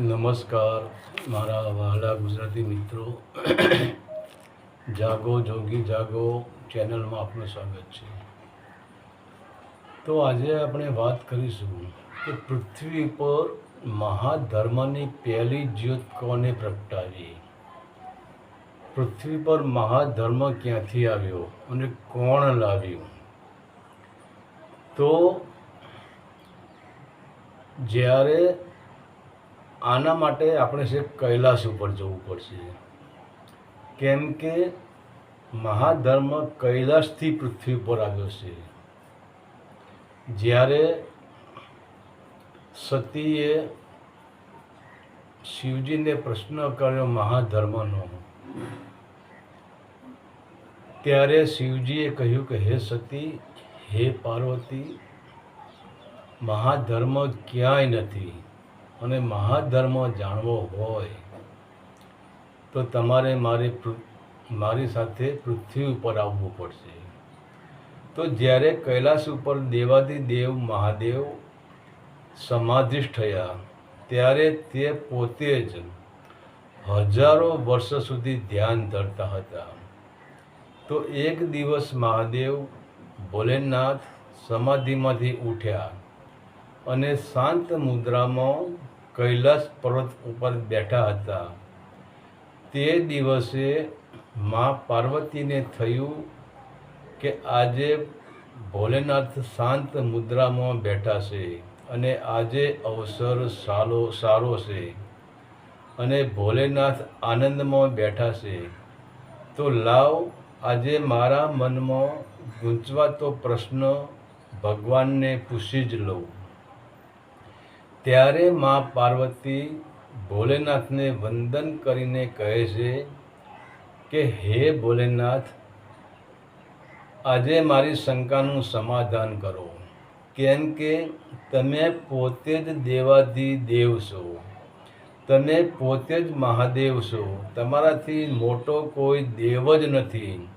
નમસ્કાર. મારા વહાલા ગુજરાતી મિત્રો. જાગો, જોગી જાગો ચેનલમાં આપનું સ્વાગત છે. તો આજે આપણે વાત કરીશું કે પૃથ્વી પર મહાધર્મની પહેલી જ્યોત કોને પ્રગટાવી? પૃથ્વી પર મહાધર્મ ક્યાંથી આવ્યો અને કોણ લાવ્યું? તો જ્યારે આના માટે આપણે છે કૈલાસ ઉપર જવું પડશે. કેમ કે મહાધર્મ કૈલાસથી પૃથ્વી ઉપર આવ્યો છે. જ્યારે સતીએ શિવજીને પ્રશ્ન કર્યો મહાધર્મનો, ત્યારે શિવજીએ કહ્યું કે, હે સતી, હે પાર્વતી, મહાધર્મ ક્યાંય નથી. અને મહાધર્મ જાણવો હોય, તો તમારે મારી મારી સાથે પૃથ્વી ઉપર આવવું પડશે. તો જ્યારે કૈલાસ ઉપર દેવાદિદેવ મહાદેવ સમાધિષ્ઠ થયા, ત્યારે તે પોતે જ હજારો વર્ષ સુધી ધ્યાન ધરતા હતા. તો એક દિવસ મહાદેવ ભોલેનાથ સમાધિમાંથી ઉઠ્યા અને શાંત મુદ્રામાં કૈલાસ પર્વત ઉપર બેઠા હતા. તે દિવસે મા પાર્વતીને થયું કે આજે ભોલેનાથ શાંત મુદ્રામાં બેઠા છે અને આજે અવસર સારો સારો છે અને ભોલેનાથ આનંદમાં બેઠા છે. તો લાવ, આજે મારા મનમાં ગૂંચવાતો પ્રશ્ન ભગવાનને પૂછી જ લઉં. ત્યારે મા પાર્વતી ભોલેનાથને વંદન કરીને કહે છે કે, હે ભોલેનાથ, આજે મારી શંકાનું સમાધાન કરો. કેમ કે તમે પોતે જ દેવાધી દેવ છો. તમે પોતે જ મહાદેવ છો. તમારાથી મોટો કોઈ દેવ જ નથી.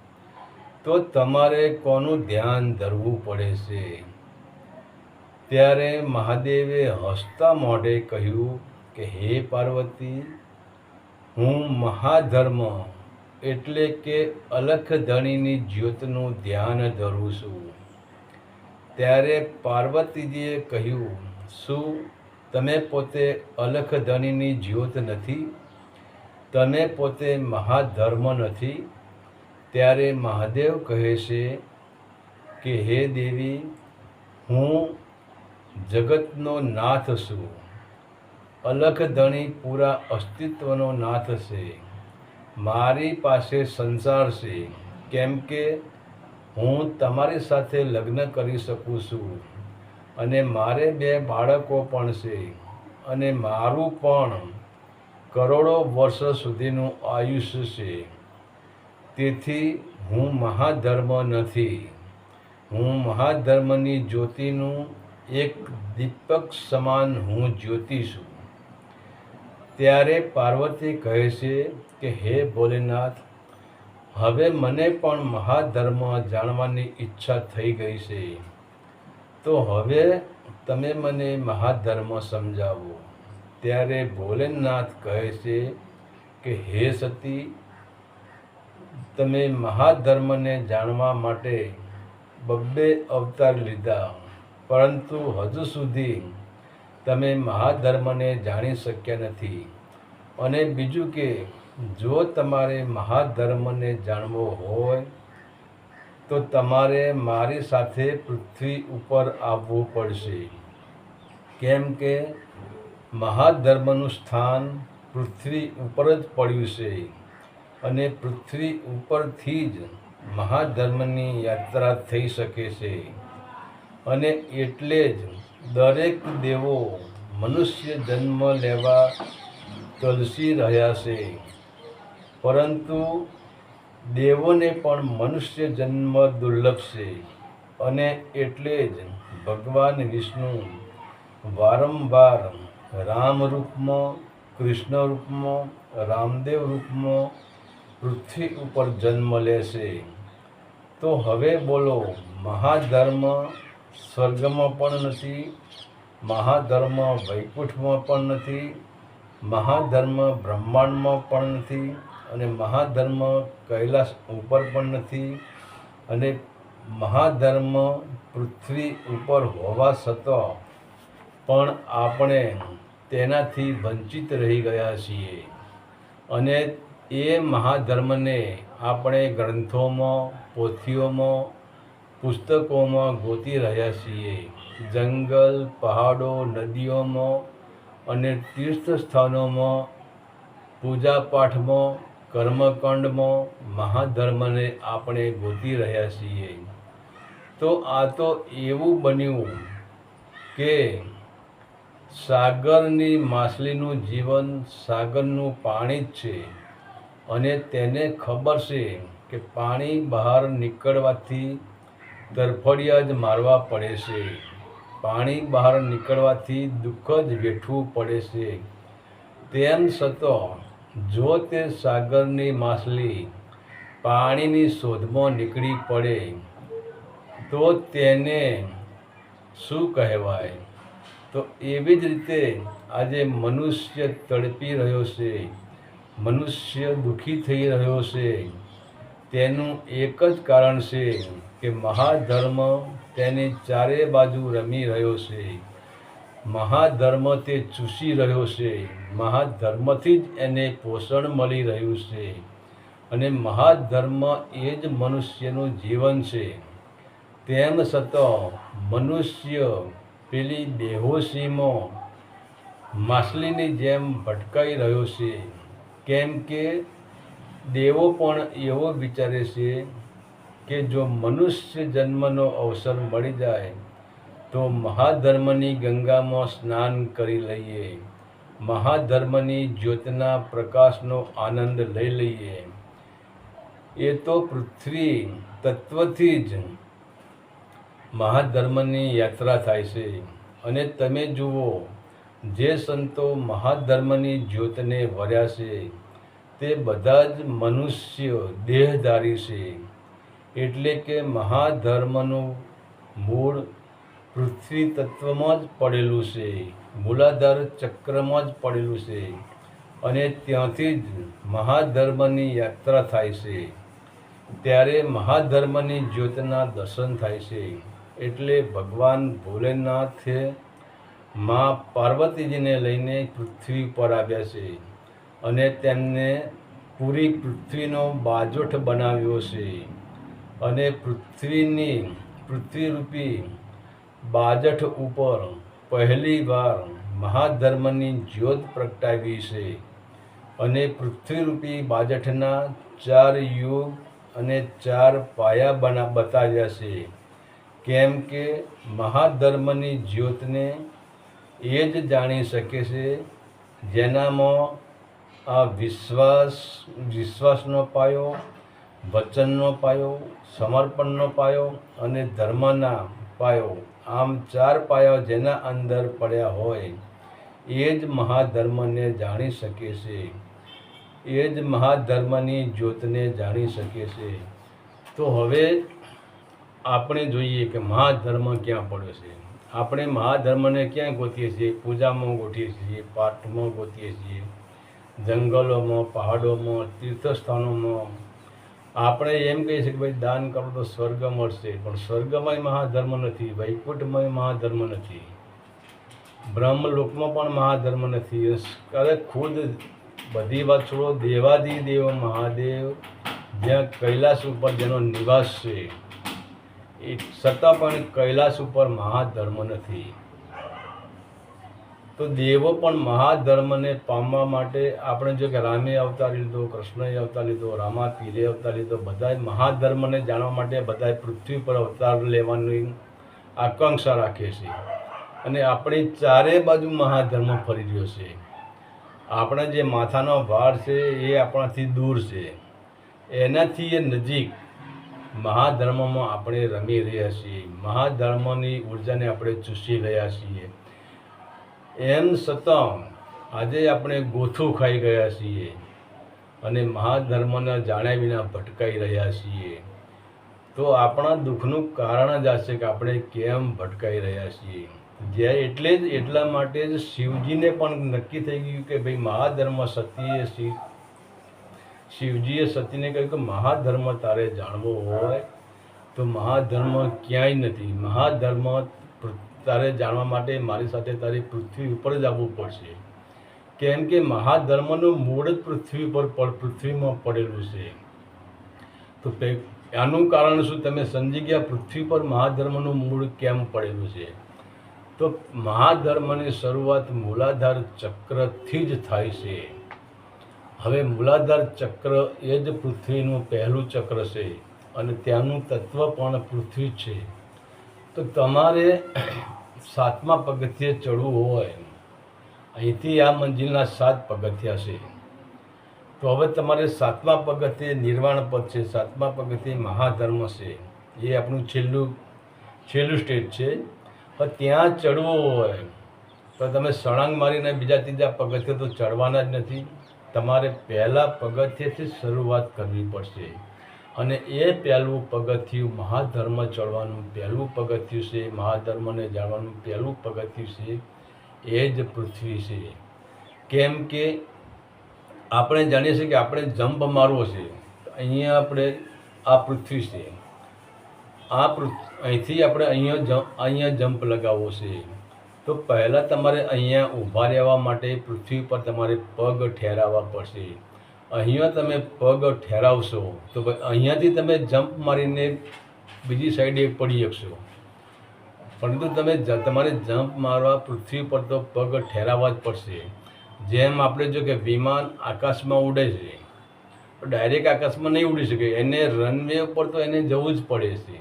તો તમારે કોનું ધ્યાન ધરવું પડે છે? ત્યારે મહાદેવે હસતા મોઢે કહ્યું કે, હે પાર્વતી, હું મહાધર્મ એટલે કે અલખ ધણીની જ્યોતનું ધ્યાન ધરું છું. ત્યારે પાર્વતીજીએ કહ્યું, શું તમે પોતે અલખ ધણીની જ્યોત નથી? તમે પોતે મહાધર્મ નથી? ત્યારે મહાદેવ કહે છે કે, હે દેવી, હું જગતનો નાથ શું? અલખ ધણી પૂરા અસ્તિત્વનો નાથ છે. મારી પાસે સંસાર છે. કેમ કે હું તમારી સાથે લગ્ન કરી શકું છું. અને મારે બે બાળકો પણ છે. અને મારું પણ કરોડો વર્ષ સુધીનું આયુષ્ય છે. તેથી હું મહાધર્મ નથી. હું મહાધર્મની જ્યોતિનું એક દીપક સમાન હું જ્યોતિ છું. ત્યારે પાર્વતી કહે છે કે, હે ભોલેનાથ, હવે મને પણ મહાધર્મ જાણવાની ઈચ્છા થઈ ગઈ છે. તો હવે તમે મને મહાધર્મ સમજાવો. ત્યારે ભોલેનાથ કહે છે કે, હે સતી, તમે મહાધર્મને જાણવા માટે બબ્બે અવતાર લીધા. પરંતુ હજુ સુધી તમે મહાધર્મને જાણી શક્યા નથી. અને બીજું કે, જો તમારે મહાધર્મને જાણવો હોય, તો તમારે મારી સાથે પૃથ્વી ઉપર આવવું પડશે. કેમ કે, મહાધર્મનું સ્થાન પૃથ્વી ઉપર જ પડ્યું છે. અને પૃથ્વી ઉપરથી જ મહાધર્મની યાત્રા થઈ શકે છે. અને એટલે જ દરેક દેવો મનુષ્ય જન્મ લેવા તલસી રહ્યા છે. પરંતુ દેવોને પણ મનુષ્ય જન્મ દુર્લભ છે અને એટલે જ ભગવાન વિષ્ણુ વારંવાર રામ રૂપમાં, કૃષ્ણ રૂપમાં, રામદેવ રૂપમાં પૃથ્વી ઉપર જન્મ લેશે તો હવે બોલો, મહાધર્મ સ્વર્ગમાં પણ નથી મહાધર્મ વૈકુંઠમાં પણ નથી, મહાધર્મ બ્રહ્માંડમાં પણ નથી અને મહાધર્મ કૈલાસ ઉપર પણ નથી અને મહાધર્મ પૃથ્વી ઉપર હોવા છતાં પણ આપણે તેનાથી વંચિત રહી ગયા છીએ. અને એ મહાધર્મને આપણે ગ્રંથોમાં, પોથીઓમાં પુસ્તકોમાં ગોતી રહ્યા છીએ. જંગલ, પહાડો, નદીઓમાં અને તીર્થ સ્થાનોમાં પૂજાપાઠમાં, કર્મકાંડમાં, મહાધર્મને આપણે ગોતી રહ્યા છીએ. તો આ તો એવું બન્યું કે સાગરની માછલીનું જીવન સાગરનું પાણી જ છે અને તેને ખબર છે કે પાણી બહાર નીકળવાથી તરફડિયા જ મારવા પડે છે. પાણી બહાર નીકળવાથી દુઃખ જ વેઠવું પડે છે. તેમ છતાં, જો તે સાગરની માછલી પાણીની શોધમાં નીકળી પડે, તો તેને શું કહેવાય? તો એવી જ રીતે આજે મનુષ્ય તડપી રહ્યો છે. મનુષ્ય દુઃખી થઈ રહ્યો છે. તેનું એક જ કારણ છે કે મહાધર્મ તેની ચારે બાજુ રમી રહ્યો છે. મહાધર્મ તે ચૂસી રહ્યો છે. મહાધર્મથી જ એને પોષણ મળી રહ્યું છે. અને મહાધર્મ એ જ મનુષ્યનું જીવન છે. તેમ છતાં મનુષ્ય પેલી બેહોશીમાં માછલીની જેમ ભટકાઈ રહ્યો છે. કેમ કે દેવો પણ એવો વિચારે છે કે જો મનુષ્ય જન્મનો અવસર મળી જાય, તો મહાધર્મની ગંગામાં સ્નાન કરી લઈએ. મહાધર્મની જ્યોતના પ્રકાશનો આનંદ લઈ લઈએ. એ તો પૃથ્વી તત્વથી જ મહાધર્મની યાત્રા થાય છે. અને તમે જુઓ, જે સંતો મહાધર્મની જ્યોતને વર્યા છે તે બધા જ મનુષ્ય દેહધારી છે. એટલે કે મહાધર્મનું મૂળ પૃથ્વી તત્વમાં જ પડેલું છે. મૂલાધાર ચક્રમાં જ પડેલું છે. અને ત્યાંથી જ મહાધર્મની યાત્રા થાય છે. ત્યારે મહાધર્મની જ્યોતના દર્શન થાય છે. એટલે ભગવાન ભોલેનાથે મા પાર્વતીજીને લઈને પૃથ્વી પર આવ્યા છે. અને તેમને પૂરી પૃથ્વીનો બાજોઠ બનાવ્યો છે. અને પૃથ્વીની પૃથ્વીરૂપી બાજઠ ઉપર પહેલી વાર મહાધર્મની જ્યોત પ્રગટાવી છે. અને પૃથ્વીરૂપી બાજઠના ચાર યુગ અને ચાર પાયા બના, બતાવ્યા છે. કેમ કે મહાધર્મની જ્યોતને એ જ જાણી શકે છે જેનામાં આ વિશ્વાસ, વિશ્વાસનો પાયો, વચનનો પાયો, સમર્પણનો પાયો અને ધર્મના પાયો, આમ ચાર પાયા જેના અંદર પડ્યા હોય, એ જ મહાધર્મને જાણી શકે છે. એ જ મહાધર્મની જ્યોતને જાણી શકે છે. તો હવે આપણે જોઈએ કે મહાધર્મ ક્યાં પડ્યો છે. આપણે મહાધર્મને ક્યાં ગોતીએ છીએ? પૂજામાં ગોઠીએ છીએ, પાઠમાં ગોતીએ છીએ. જંગલોમાં, પહાડોમાં, તીર્થસ્થાનોમાં. આપણે એમ કહીએ છીએ કે ભાઈ, દાન કરો તો સ્વર્ગ મળશે. પણ સ્વર્ગમય મહાધર્મ નથી, વૈકુંઠમય મહાધર્મ નથી. બ્રહ્મલોકમાં પણ મહાધર્મ નથી. અરે ખુદ બધી વાત છોડો, દેવાદી દેવ, મહાદેવ, જ્યાં કૈલાસ ઉપર જેનો નિવાસ છે, એ છતાં પણ કૈલાસ ઉપર મહાધર્મ નથી. તો દેવો પણ મહાધર્મને પામવા માટે આપણે જો કે રામે અવતાર લીધો, કૃષ્ણએ અવતાર લીધો, રામા પીરે અવતાર લીધો બધાએ મહાધર્મને જાણવા માટે બધાએ પૃથ્વી પર અવતાર લેવાની આકાંક્ષા રાખીએ છીએ અને આપણી ચારે બાજુ મહાધર્મ ફરી રહ્યો છે. આપણા જે માથાનો ભાર છે એ આપણાથી દૂર છે. એનાથી એ નજીક મહાધર્મમાં આપણે રમી રહ્યા છીએ. મહાધર્મની ઉર્જાને આપણે ચૂસી રહ્યા છીએ. એમ છતાં આજે આપણે ગોથું ખાઈ ગયા છીએ અને મહાધર્મના જાણ્યા વિના ભટકાઈ રહ્યા છીએ. તો આપણા દુઃખનું કારણ જ છે કે આપણે કેમ ભટકાઈ રહ્યા છીએ. જ્યારે એટલે જ એટલા માટે જ શિવજીને પણ નક્કી થઈ ગયું કે ભાઈ મહાધર્મ સતીએ શિવ, શિવજીએ સતીને કહ્યું કે મહાધર્મ તારે જાણવો હોય તો મહાધર્મ ક્યાંય નથી. મહાધર્મ તારે જાણવા માટે મારી સાથે તારે પૃથ્વી ઉપર જ આવવું પડશે. કેમ કે મહાધર્મનું મૂળ જ પૃથ્વી પર પૃથ્વીમાં પડેલું છે. તે- આનું કારણ શું? તમે સમજી ગયા પૃથ્વી પર મહાધર્મનું મૂળ કેમ પડેલું છે? તો મહાધર્મની શરૂઆત મૂલાધાર ચક્રથી જ થાય છે. હવે મૂલાધાર ચક્ર એ જ પૃથ્વીનું પહેલું ચક્ર છે અને ત્યાંનું તત્વ પણ પૃથ્વી છે. તો તમારે સાતમા પગથિયે ચડવું હોય, અહીંથી આ મંજિલના સાત પગથિયા છે. તો હવે તમારે સાતમા પગથિયે નિર્વાણ પદ છે, સાતમા પગથિયે મહાધર્મ છે. એ આપણું છેલ્લું છેલ્લું સ્ટેજ છે. પણ ત્યાં ચડવું હોય, તો તમે સળંગ મારીને બીજા ત્રીજા પગથિયે તો ચડવાના જ નથી. તમારે પહેલાં પગથિયેથી શરૂઆત કરવી પડશે. અને એ પહેલું પગથિયું મહાધર્મ ચડવાનું પહેલું પગથિયું છે, મહાધર્મને જાણવાનું પહેલું પગથિયું છે, એ જ પૃથ્વી છે. કેમ કે આપણે જાણીએ છીએ કે આપણે જંપ મારવો છે. અહીંયા આપણે આ પૃથ્વી છે. આ પૃથ્વી અહીંથી આપણે અહીંયા અહીંયા જમ્પ લગાવવો છે. તો પહેલાં તમારે અહીંયા ઊભા રહેવા માટે પૃથ્વી પર તમારે પગ ઠેરાવવા પડશે. અહીંયા તમે પગ ઠેરાવશો તો અહીંયાથી તમે જમ્પ મારીને બીજી સાઈડે પડી શકશો. પરંતુ તમે તમારે જમ્પ મારવા પૃથ્વી પર તો પગ ઠેરાવવા જ પડશે. જેમ આપણે જો કે વિમાન આકાશમાં ઉડે છે ડાયરેક્ટ આકાશમાં નહીં ઉડી શકે. એને રનવે ઉપર તો એને જવું જ પડે છે.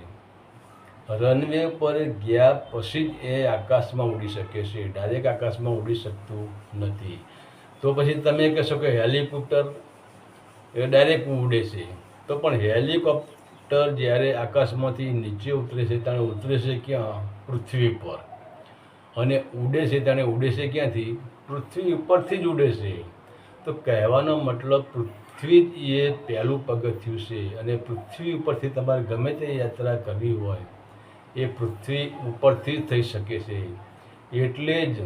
રનવે પર ગયા પછી જ એ આકાશમાં ઉડી શકે છે. ડાયરેક્ટ આકાશમાં ઉડી શકતું નથી. તો પછી તમે કહેશો કે હેલિકોપ્ટર એ ડાયરેક્ટ ઉડે છે. તો પણ હેલિકોપ્ટર જ્યારે આકાશમાંથી નીચે ઉતરે છે, ત્યારે ઉતરે છે ક્યાં? પૃથ્વી પર. અને ઉડે છે ત્યારે ઉડે છે ક્યાંથી? પૃથ્વી ઉપરથી જ ઉડે છે. તો કહેવાનો મતલબ પૃથ્વી એ પહેલું પગથિયું છે. અને પૃથ્વી ઉપરથી તમારે ગમે તે યાત્રા કરવી હોય, એ પૃથ્વી ઉપરથી જ થઈ શકે છે. એટલે જ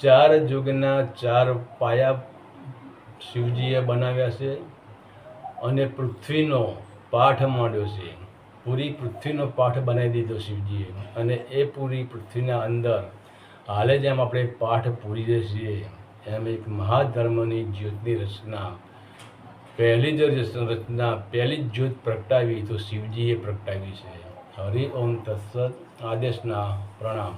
ચાર યુગના ચાર પાયા શિવજીએ બનાવ્યા છે અને પૃથ્વીનો પાઠ માંડ્યો છે. પૂરી પૃથ્વીનો પાઠ બનાવી દીધો શિવજીએ અને એ પૂરી પૃથ્વીના અંદર હાલે જેમ આપણે પાઠ પૂરીએ છીએ, એમ એક મહાધર્મની જ્યોતની રચના, પહેલી જ રચના, પહેલી જ જ્યોત પ્રગટાવી તો શિવજીએ પ્રગટાવી છે. હરિ ઓમ તત્સદ આદેશના પ્રણામ.